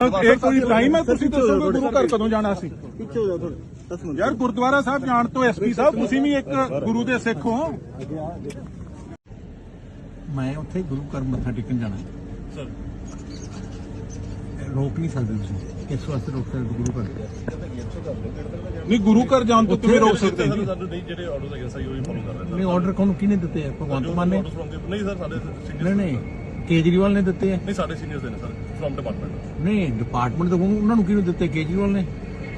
ਇਹ ਕੋਈ ਟਾਈਮ ਹੈ? ਤੁਸੀਂ ਦੱਸੋਗੇ ਗੁਰੂ ਘਰ ਕਦੋਂ ਜਾਣਾ ਸੀ? ਪਿੱਛੇ ਹੋ ਜਾ ਥੋੜੇ 10 ਮਿੰਟ। ਯਾਰ ਗੁਰਦੁਆਰਾ ਸਾਹਿਬ ਜਾਣ ਤੋਂ ਐਸਪੀ ਸਾਹਿਬ ਤੁਸੀਂ ਵੀ ਇੱਕ ਗੁਰੂ ਦੇ ਸਿੱਖ ਹੋ। ਮੈਂ ਉੱਥੇ ਗੁਰੂ ਘਰ ਮੱਥਾ ਟੇਕਣ ਜਾਣਾ ਸਰ ਰੋਕ ਨਹੀਂ ਸਕਦੇ ਤੁਸੀਂ। ਇਸ ਵਾਸਤੇ ਰੋਕ ਸਕਦੇ ਗੁਰੂ ਘਰ? ਨਹੀਂ ਗੁਰੂ ਘਰ ਜਾਣ ਤੋਂ ਕਿਵੇਂ ਰੋਕ ਸਕਦੇ ਜੀ? ਨਹੀਂ ਜਿਹੜੇ ਆਰਡਰ ਹੈਗੇ ਸਹੀ ਉਹੀ ਫੋਲੋ ਕਰ ਰਹੇ ਨਹੀਂ ਆਰਡਰ ਕੋਣ ਕਿਹਨੇ ਦਿੱਤੇ ਆ? ਭਗਵੰਤ ਮਾਨ ਨੇ? ਨਹੀਂ ਸਰ ਸਾਡੇ ਨਹੀਂ ਨਹੀਂ ਕੇਜਰੀਵਾਲ ਨੇ ਦਿੱਤੇ ਆ। ਨਹੀਂ ਸਾਡੇ ਸੀਨੀਅਰਸ ਨੇ ਸਰ। ਫਰਮ ਡਿਪਾਰਟਮੈਂਟ ਨਹੀਂ ਡਿਪਾਰਟਮੈਂਟ ਤੋਂ ਉਹਨਾਂ ਨੂੰ ਕਿਹਨੂੰ ਦਿੱਤੇ? ਕੇਜਰੀਵਾਲ ਨੇ?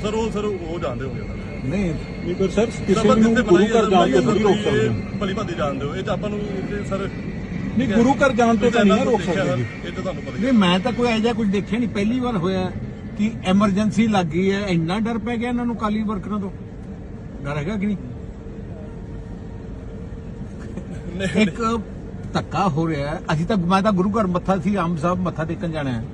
ਸਰ ਉਹ ਸਰ ਉਹ ਜਾਣਦੇ ਹੋਗੇ ਸਰ ਨਹੀਂ। ਨਹੀਂ ਪਰ ਸਰ ਕਿਸੇ ਨੂੰ ਗੁਰੂ ਘਰ ਜਾਣ ਤੋਂ ਥੋੜੀ ਰੋਕ ਸਕਦੇ ਭਲੀ ਭਾਦੀ ਜਾਣਦੇ ਹੋ। ਇਹ ਤਾਂ ਆਪਾਂ ਨੂੰ ਇਹ ਸਰ ਨਹੀਂ ਗੁਰੂ ਘਰ ਜਾਣ ਤੋਂ ਤਾਂ ਨਹੀਂ ਰੋਕ ਸਕਦੇ ਇਹ ਤਾਂ ਤੁਹਾਨੂੰ ਪਤਾ ਹੀ ਨਹੀਂ ਮੈਂ ਤਾਂ ਕੋਈ ਐਜਾ ਕੁਝ ਦੇਖਿਆ ਨਹੀਂ। ਪਹਿਲੀ ਵਾਰ ਹੋਇਆ ਕਿ ਐਮਰਜੈਂਸੀ ਲੱਗ ਗਈ ਹੈ। ਇੰਨਾ ਡਰ ਪੈ ਗਿਆ ਇਹਨਾਂ ਨੂੰ ਕਾਲੀ ਵਰਕਰਾਂ ਤੋਂ। ਡਰ ਹੈਗਾ ਕਿ ਨਹੀਂ? ਇੱਕ ਧੱਕਾ ਹੋ ਰਿਹਾ ਅਸੀਂ ਤਾਂ ਮੈਂ ਤਾਂ ਗੁਰੂ ਘਰ ਮੱਥਾ ਸੀ ਆਮ ਸਾਹਿਬ ਮੱਥਾ ਟੇਕਣ ਜਾਣਾ ਹੈ।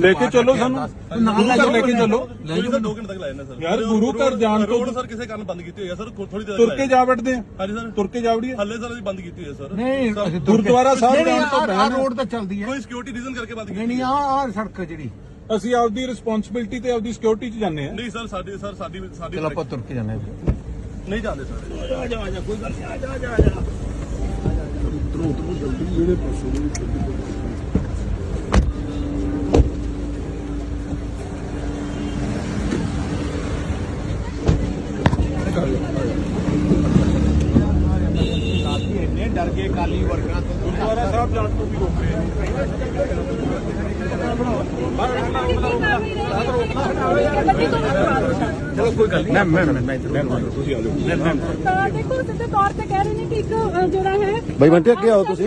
ਲੈ ਕੇ ਚੱਲੋ ਸਾਨੂੰ। ਲੈ ਗੁਰੂ ਘਰ ਲੈ ਕੇ ਚੱਲੋ। ਲੈ ਕੋਈ ਜਾਓ ਸਰ 2 ਘੰਟੇ ਤੱਕ ਲਾਇਆ ਨਾ ਸਰ। ਯਾਰ, ਗੁਰੂ ਘਰ ਜਾਣ ਤੋਂ- ਰੋਡ ਸਰ ਕਿਸੇ ਕਾਰਨ ਬੰਦ ਕੀਤੀ ਹੋਈ ਹੈ ਸਰ ਥੋੜੀ ਦੇਰ ਤੁਰ ਕੇ ਜਾ ਵੜਦੇ ਆ। ਹਾਂਜੀ ਸਰ। ਤੁਰ ਕੇ ਜਾ ਵੜੀਏ। ਹੱਲੇ ਸਰ ਅਸੀਂ ਬੰਦ ਕੀਤੀ ਹੋਈ ਹੈ ਸਰ। ਨਹੀਂ ਗੁਰਦੁਆਰਾ ਸਾਹਿਬ ਨਹੀਂ, ਨਹੀਂ, ਜਾਣ ਤੋਂ ਪਹਿਲਾਂ- ਰੋਡ ਤਾਂ ਚੱਲਦੀ ਹੈ। ਕੋਈ ਸਿਕਿਉਰਿਟੀ ਰੀਜ਼ਨ ਕਰਕੇ ਬੰਦ ਨਹੀਂ ਕੀਤੀ ਨਹੀਂ ਆਹ ਆਹ ਸੜਕ ਹੈ ਜਿਹੜੀ। ਅਸੀਂ ਆਪਦੀ ਰਿਸਪੌਂਸਿਬਿਲਟੀ ਤੇ ਆਪਦੀ ਸਿਕਿਉਰਿਟੀ 'ਚ ਜਾਂਦੇ ਆ। ਨਹੀਂ ਸਰ ਸਾਡੀ ਸਰ ਸਾਡੀ ਸਾਡੀ ਚਲੋ ਆਪਾਂ ਤੁਰ ਕੇ ਜਾਣਾ ਹੈ ਨਹੀਂ ਜਾਂਦੇ ਸਰ। ਇੰਨੇ ਡਰ ਗਏ ਕਾਲੀ ਵਰਕਰਾਂ ਤੋਂ ਗੁਰਦੁਆਰਾ ਸਾਹਿਬ ਜਾਣ ਤੋਂ ਵੀ ਰੋਕ ਰਹੇ ਚਲੋ ਕੋਈ ਗੱਲ ਨਹੀਂ। ਮੈਂ ਮੈਂ ਮੈਂ ਤੁਸੀਂ ਆ ਜਾਓ। ਤਾਂ ਦੇਖੋ ਸਿੱਧੇ ਤੌਰ ਤੇ ਕਹਿ ਰਹੇ ਨੇ ਕਿ ਇੱਕ ਜਿਹੜਾ ਹੈ ਬਾਈ ਬੰਟੇ, ਅੱਗੇ ਆਓ ਤੁਸੀਂ।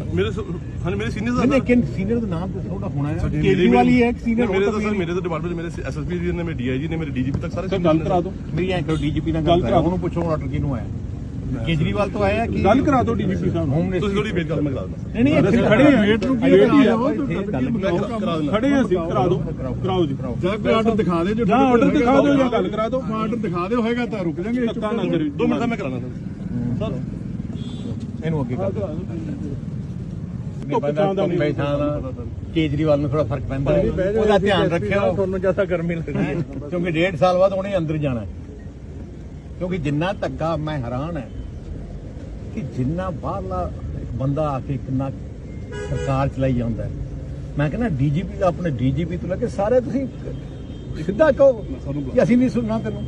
ਮੇਰੇ ਸ- ਹਾਂਜੀ ਮੇਰੇ ਸੀਨੀਅਰਸ ਨਹੀਂ ਨਹੀਂ ਕਿਨ ਸੀਨੀਅਰ ਦਾ ਨਾਮ ਤਾਂ ਥੋੜਾ ਹੋਣਾ ਹੈ। ਕੇਜਰੀਵਾਲ ਹੀ ਹੈ senior ਮੇਰੇ ਤਾਂ ਸਰ ਮੇਰੇ ਤਾਂ ਡਿਪਾਰਟਮੈਂਟ ਮੇਰੇ ਐਸਐਸਪੀ ਜੀ ਨੇ ਮੇਰੇ ਡੀਆਈਜੀ ਨੇ ਮੇਰੇ ਡੀਜੀਪੀ ਤੱਕ ਸਾਰੇ ਸਰ ਗੱਲ ਕਰਾ ਦਿਓ। ਮੇਰੀ ਐਂ ਕਰੋ ਡੀਜੀਪੀ ਨਾਲ ਗੱਲ ਗੱਲ ਕਰਾ ਕਰਾਓ ਉਹਨੂੰ ਪੁੱਛੋ ਆਰਡਰ ਕਿਹਨੂੰ ਆਇਆ। ਕੇਜਰੀਵਾਲ ਤੋਂ ਆਇਆ ਕਿ ਗੱਲ ਕਰਾ ਦਿਓ ਡੀਜੀਪੀ ਸਾਹਿਬ ਨੂੰ। ਹੋਮ ਤੁਸੀਂ ਮਿਨਿਸਟਰ ਥੋੜੀ ਵੇਟ ਕਰੋ ਮੈਂ ਕਰਾ ਦਿੰਦਾ। ਨਹੀਂ ਨਹੀਂ ਇੱਥੇ ਖੜੇ ਹਾਂ, ਵੇਟ ਨੂੰ ਕੀ ਆ, ਮੈਂ ਕਰਾ ਕਰਾ ਦਿੰਦਾ। ਖੜੇ ਹਾਂ ਅਸੀਂ ਕਰਾ ਦਿਓ। ਕਰਾਓ ਜੀ। ਜਾਂ ਕੋਈ ਆਰਡਰ ਦਿਖਾ ਦੇ ਜੋ ਜਾਂ ਆਰਡਰ ਦਿਖਾ ਦਿਓ ਜਾਂ ਗੱਲ ਕਰਾ ਦਿਓ। ਆਰਡਰ ਦਿਖਾ ਦਿਓ ਹੋਏਗਾ ਤਾਂ ਰੁਕ ਜਾਾਂਗੇ ਧੱਕਾ ਨਾ ਕਰੀ। ਦੋ ਮਿੰਟ ਦਾ ਮੈਂ ਕਰਾਣਾ ਸਰ। ਸਰ ਇਹਨੂੰ ਅੱਗੇ ਕਰ ਧੁੱਪ ਦਾ ਛਾਂ ਦਾ ਕੇਜਰੀਵਾਲ ਨੂੰ ਥੋੜਾ ਫ਼ਰਕ ਪੈਂਦਾ। ਉਹਦਾ ਧਿਆਨ ਰੱਖਿਓ। ਤੁਹਾਨੂੰ ਜ਼ਿਆਦਾ ਗਰਮੀ ਲੱਗਦੀ। ਕਿਉਂਕਿ ਡੇਢ ਸਾਲ ਬਾਅਦ ਉਹਨੇ ਅੰਦਰ ਜਾਣਾ। ਕਿਉਂਕਿ ਜਿੰਨਾ ਧੱਕਾ ਮੈਂ ਹੈਰਾਨ ਹੈ ਕਿ ਜਿੰਨਾ ਬਾਹਰਲਾ ਇੱਕ ਬੰਦਾ ਆ ਕੇ ਕਿੰਨਾ ਸਰਕਾਰ ਚਲਾਈ ਜਾਂਦਾ ਮੈਂ ਕਹਿੰਦਾ ਡੀਜੀਪੀ ਆਪਣੇ ਡੀਜੀਪੀ ਤੋਂ ਲੈ ਕੇ ਸਾਰੇ ਤੁਸੀਂ ਸਿੱਧਾ ਕਹੋ ਕਿ ਅਸੀਂ ਨਹੀਂ ਸੁਣਨਾ ਤੈਨੂੰ।